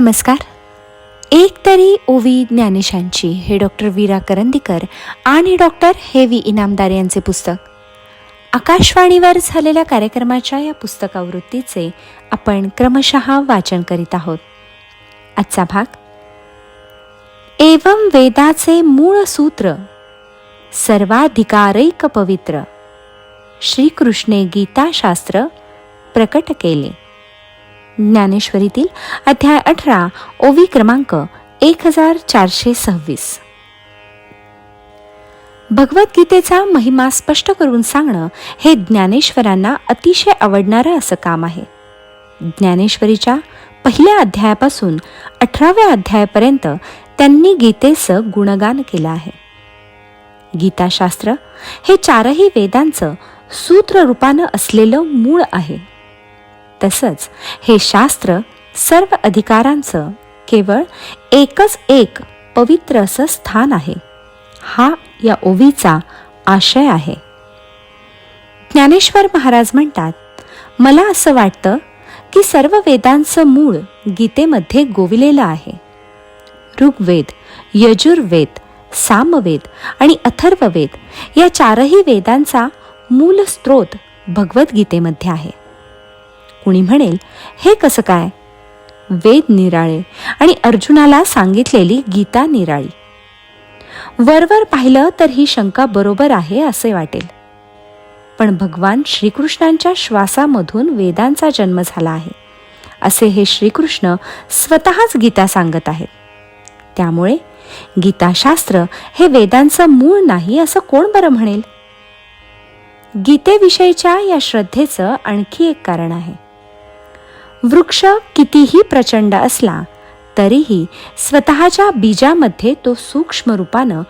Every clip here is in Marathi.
नमस्कार. एक तरी ओवी ज्ञानेशांची हे डॉक्टर वीरा करंदीकर आणि डॉक्टर हेवी इनामदार यांचे पुस्तक. आकाशवाणीवर झालेल्या कार्यक्रमाच्या या पुस्तकावृत्तीचे आपण क्रमशः वाचन करीत आहोत. आजचा भाग एवं वेदाचे मूळ सूत्र सर्वाधिकारैक पवित्र श्रीकृष्णे गीताशास्त्र प्रकट केले. ज्ञानेश्वरीतील अध्याय अठरा ओवी क्रमांक एक हजार चारशे सव्वीस. भगवद्गीतेचा महिमा स्पष्ट करून सांगणं हे ज्ञानेश्वरांना अतिशय आवडणारं असं काम आहे. ज्ञानेश्वरीच्या पहिल्या अध्यायापासून अठराव्या अध्यायापर्यंत त्यांनी गीतेचं गुणगान केलं आहे. गीताशास्त्र हे चारही वेदांचं सूत्ररूपानं असलेलं मूळ आहे. तसंच हे शास्त्र सर्व अधिकारांचं केवळ एकच एक पवित्र असं स्थान आहे. हा या ओवीचा आशय आहे. ज्ञानेश्वर महाराज म्हणतात मला असं वाटतं की सर्व वेदांचं मूळ गीतेमध्ये गोविलेलं आहे. ऋग्वेद यजुर्वेद सामवेद आणि अथर्ववेद या चारही वेदांचा मूल स्रोत भगवद्गीतेमध्ये आहे. कुणी म्हणेल हे कसं काय? वेद निराळे आणि अर्जुनाला सांगितलेली गीता निराळी. वरवर पाहिलं तर ही शंका बरोबर आहे असे वाटेल. पण भगवान श्रीकृष्णांच्या श्वासामधून वेदांचा जन्म झाला आहे असे हे श्रीकृष्ण स्वतःच गीता सांगत आहेत. त्यामुळे गीताशास्त्र हे वेदांचं मूळ नाही असं कोण बरं म्हणेल? गीतेविषयीच्या या श्रद्धेचं आणखी एक कारण आहे. वृक्ष कितीही प्रचंड असला तरीही स्वतःच्या बीजामध्ये तो सूक्ष्म रूपानं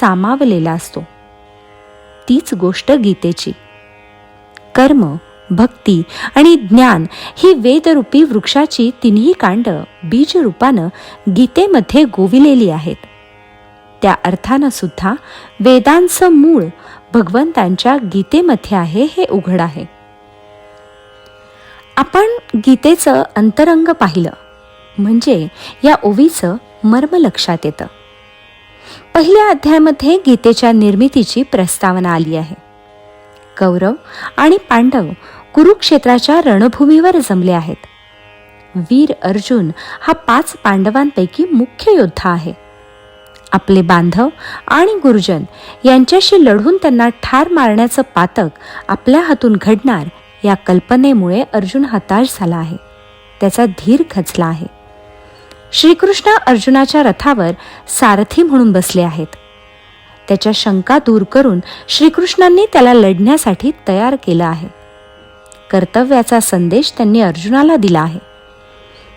सामावलेला असतो. तीच गोष्ट गीतेची. कर्म भक्ती आणि ज्ञान ही वेदरूपी वृक्षाची तिन्ही कांड बीजरूपानं गीतेमध्ये गोविलेली आहेत. त्या अर्थानं सुद्धा वेदांचं मूळ भगवंतांच्या गीतेमध्ये आहे हे उघड आहे. आपण गीतेचं अंतरंग पाहिलं. म्हणजे या ओवीचं मर्म लक्षात येतं. पहिल्या अध्यायामध्ये गीतेच्या निर्मितीची प्रस्तावना आली आहे. कौरव आणि पांडव कुरुक्षेत्राच्या रणभूमीवर जमले आहेत. वीर अर्जुन हा पाच पांडवांपैकी मुख्य योद्धा आहे. आपले बांधव आणि गुरुजन यांच्याशी लढून त्यांना ठार मारण्याचं पातक आपल्या हातून घडणार या कल्पनेमुळे अर्जुन हताश झाला आहे. त्याचा धीर खचला आहे. श्रीकृष्ण अर्जुनाच्या रथावर सारथी म्हणून बसले आहेत. त्याच्या शंका दूर करून श्रीकृष्णांनी त्याला लढण्यासाठी तयार केलं आहे. कर्तव्याचा संदेश त्यांनी अर्जुनाला दिला आहे.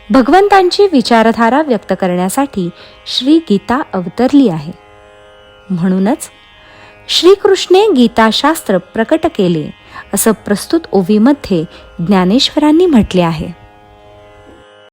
भगवंतांची विचारधारा व्यक्त करण्यासाठी श्री गीता अवतरली आहे. म्हणूनच श्रीकृष्णे गीताशास्त्र प्रकट केले. असं प्रस्तुत ओवीमध्ये ज्ञानेश्वरांनी म्हटले आहे.